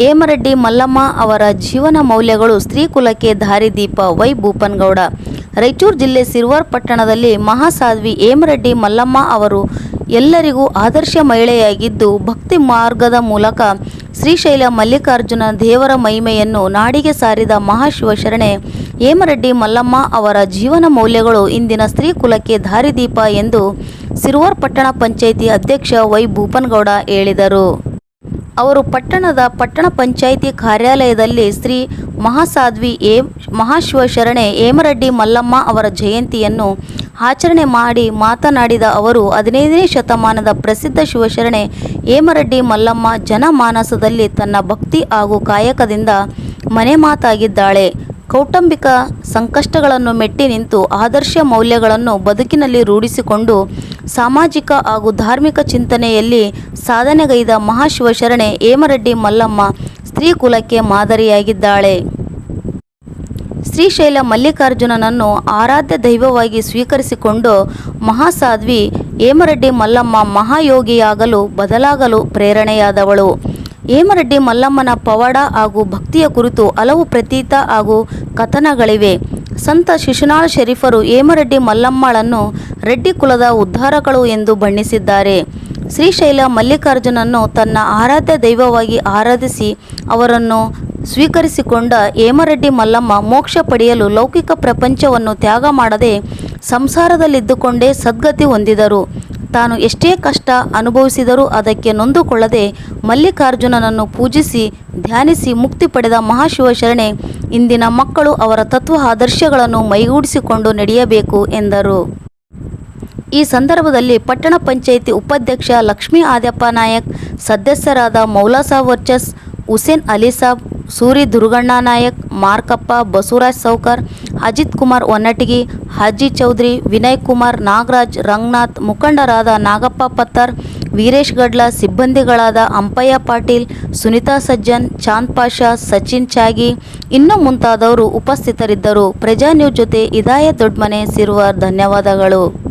ಹೇಮರೆಡ್ಡಿ ಮಲ್ಲಮ್ಮ ಅವರ ಜೀವನ ಮೌಲ್ಯಗಳು ಸ್ತ್ರೀ ಕುಲಕ್ಕೆ ದಾರಿದೀಪ ವೈ ಭೂಪನ್ಗೌಡ. ರಾಯಚೂರು ಜಿಲ್ಲೆ ಸಿರ್ವಾರ್ ಪಟ್ಟಣದಲ್ಲಿ ಮಹಾಸಾಧ್ವಿ ಹೇಮರೆಡ್ಡಿ ಮಲ್ಲಮ್ಮ ಅವರು ಎಲ್ಲರಿಗೂ ಆದರ್ಶ ಮಹಿಳೆಯಾಗಿದ್ದು, ಭಕ್ತಿ ಮಾರ್ಗದ ಮೂಲಕ ಶ್ರೀಶೈಲ ಮಲ್ಲಿಕಾರ್ಜುನ ದೇವರ ಮಹಿಮೆಯನ್ನು ನಾಡಿಗೆ ಸಾರಿದ ಮಹಾಶಿವಶರಣೆ ಹೇಮರೆಡ್ಡಿ ಮಲ್ಲಮ್ಮ ಅವರ ಜೀವನ ಮೌಲ್ಯಗಳು ಇಂದಿನ ಸ್ತ್ರೀ ಕುಲಕ್ಕೆ ದಾರಿದೀಪ ಎಂದು ಸಿರ್ವಾರ್ ಪಟ್ಟಣ ಪಂಚಾಯಿತಿ ಅಧ್ಯಕ್ಷ ವೈ ಭೂಪನ್ಗೌಡ ಹೇಳಿದರು. ಅವರು ಪಟ್ಟಣದ ಪಟ್ಟಣ ಪಂಚಾಯಿತಿ ಕಾರ್ಯಾಲಯದಲ್ಲಿ ಶ್ರೀ ಮಹಾಸಾಧ್ವಿ ಏ, ಮಹಾಶಿವಶರಣೆ ಹೇಮರೆಡ್ಡಿ ಮಲ್ಲಮ್ಮ ಅವರ ಜಯಂತಿಯನ್ನು ಆಚರಣೆ ಮಾಡಿ ಮಾತನಾಡಿದ ಅವರು, ಹದಿನೈದನೇ ಶತಮಾನದ ಪ್ರಸಿದ್ಧ ಶಿವಶರಣೆ ಹೇಮರೆಡ್ಡಿ ಮಲ್ಲಮ್ಮ ಜನಮಾನಸದಲ್ಲಿ ತನ್ನ ಭಕ್ತಿ ಹಾಗೂ ಕಾಯಕದಿಂದ ಮನೆ ಮಾತಾಗಿದ್ದಾಳೆ ಕೌಟುಂಬಿಕ ಸಂಕಷ್ಟಗಳನ್ನು ಮೆಟ್ಟಿ ನಿಂತು ಆದರ್ಶ ಮೌಲ್ಯಗಳನ್ನು ಬದುಕಿನಲ್ಲಿ ರೂಢಿಸಿಕೊಂಡು ಸಾಮಾಜಿಕ ಹಾಗೂ ಧಾರ್ಮಿಕ ಚಿಂತನೆಯಲ್ಲಿ ಸಾಧನೆಗೈದ ಮಹಾಶಿವಶರಣೆ ಹೇಮರೆಡ್ಡಿ ಮಲ್ಲಮ್ಮ ಸ್ತ್ರೀ ಕುಲಕ್ಕೆ ಮಾದರಿಯಾಗಿದ್ದಾಳೆ. ಶ್ರೀಶೈಲ ಮಲ್ಲಿಕಾರ್ಜುನನನ್ನು ಆರಾಧ್ಯ ದೈವವಾಗಿ ಸ್ವೀಕರಿಸಿಕೊಂಡು ಮಹಾಸಾಧ್ವಿ ಹೇಮರೆಡ್ಡಿ ಮಲ್ಲಮ್ಮ ಮಹಾಯೋಗಿಯಾಗಲು ಬದಲಾಗಲು ಪ್ರೇರಣೆಯಾದವಳು. ಹೇಮರೆಡ್ಡಿ, ಮಲ್ಲಮ್ಮನ ಪವಾಡ ಹಾಗೂ ಭಕ್ತಿಯ ಕುರಿತು ಹಲವು ಪ್ರತೀತ ಹಾಗೂ ಕಥನಗಳಿವೆ. ಸಂತ ಶಿಶುನಾಳ ಶರೀಫರು ಹೇಮರೆಡ್ಡಿ, ಮಲ್ಲಮ್ಮಳನ್ನು ರೆಡ್ಡಿ ಕುಲದ ಉದ್ಧಾರಗಳು ಎಂದು ಬಣ್ಣಿಸಿದ್ದಾರೆ. ಶ್ರೀಶೈಲ ಮಲ್ಲಿಕಾರ್ಜುನನ್ನು ತನ್ನ ಆರಾಧ್ಯ ದೈವವಾಗಿ ಆರಾಧಿಸಿ ಅವರನ್ನು ಸ್ವೀಕರಿಸಿಕೊಂಡ ಹೇಮರೆಡ್ಡಿ, ಮಲ್ಲಮ್ಮ ಮೋಕ್ಷ ಪಡೆಯಲು ಲೌಕಿಕ ಪ್ರಪಂಚವನ್ನು ತ್ಯಾಗ ಮಾಡದೆ ಸಂಸಾರದಲ್ಲಿದ್ದುಕೊಂಡೇ ಸದ್ಗತಿ ಹೊಂದಿದರು. ತಾನು ಎಷ್ಟೇ ಕಷ್ಟ ಅನುಭವಿಸಿದರೂ ಅದಕ್ಕೆ ನೊಂದುಕೊಳ್ಳದೆ ಮಲ್ಲಿಕಾರ್ಜುನನನ್ನು ಪೂಜಿಸಿ, ಧ್ಯಾನಿಸಿ ಮುಕ್ತಿ ಪಡೆದ ಮಹಾಶಿವಶರಣೆ ಇಂದಿನ ಮಕ್ಕಳು ಅವರ ತತ್ವ ಆದರ್ಶಗಳನ್ನು ಮೈಗೂಡಿಸಿಕೊಂಡು ನಡೆಯಬೇಕು ಎಂದರು. ಈ ಸಂದರ್ಭದಲ್ಲಿ ಪಟ್ಟಣ ಪಂಚಾಯಿತಿ ಉಪಾಧ್ಯಕ್ಷ ಲಕ್ಷ್ಮೀ ಆದ್ಯಪ್ಪ ನಾಯಕ್, ಸದಸ್ಯರಾದ ಮೌಲಾಸಾ ವರ್ಚಸ್, ಹುಸೇನ್ ಅಲಿಸಾಬ್ ಸೂರಿ ದುರ್ಗಣ್ಣ ನಾಯಕ್, ಮಾರ್ಕಪ್ಪ, ಬಸವರಾಜ್ ಸೌಕರ್, ಅಜಿತ್ ಕುಮಾರ್ ಒನ್ನಟಗಿ ಹಾಜಿ ಚೌಧರಿ, ವಿನಯ್ ಕುಮಾರ್, ನಾಗರಾಜ್, ರಂಗನಾಥ್, ಮುಖಂಡರಾದ ನಾಗಪ್ಪ ಪತ್ತರ್, ವೀರೇಶ್ ಗಡ್ಲ, ಸಿಬ್ಬಂದಿಗಳಾದ ಅಂಪಯ್ಯ ಪಾಟೀಲ್, ಸುನಿತಾ ಸಜ್ಜನ್, ಚಾಂದ್ ಪಾಷಾ, ಸಚಿನ್ ಚಾಗಿ, ಇನ್ನೂ ಮುಂತಾದವರು ಉಪಸ್ಥಿತರಿದ್ದರು. ಪ್ರಜಾ ನ್ಯೂಸ್ ಜೊತೆ ಇದಾಯ ದೊಡ್ಮನೆ ಸಿರುವ ಧನ್ಯವಾದಗಳು.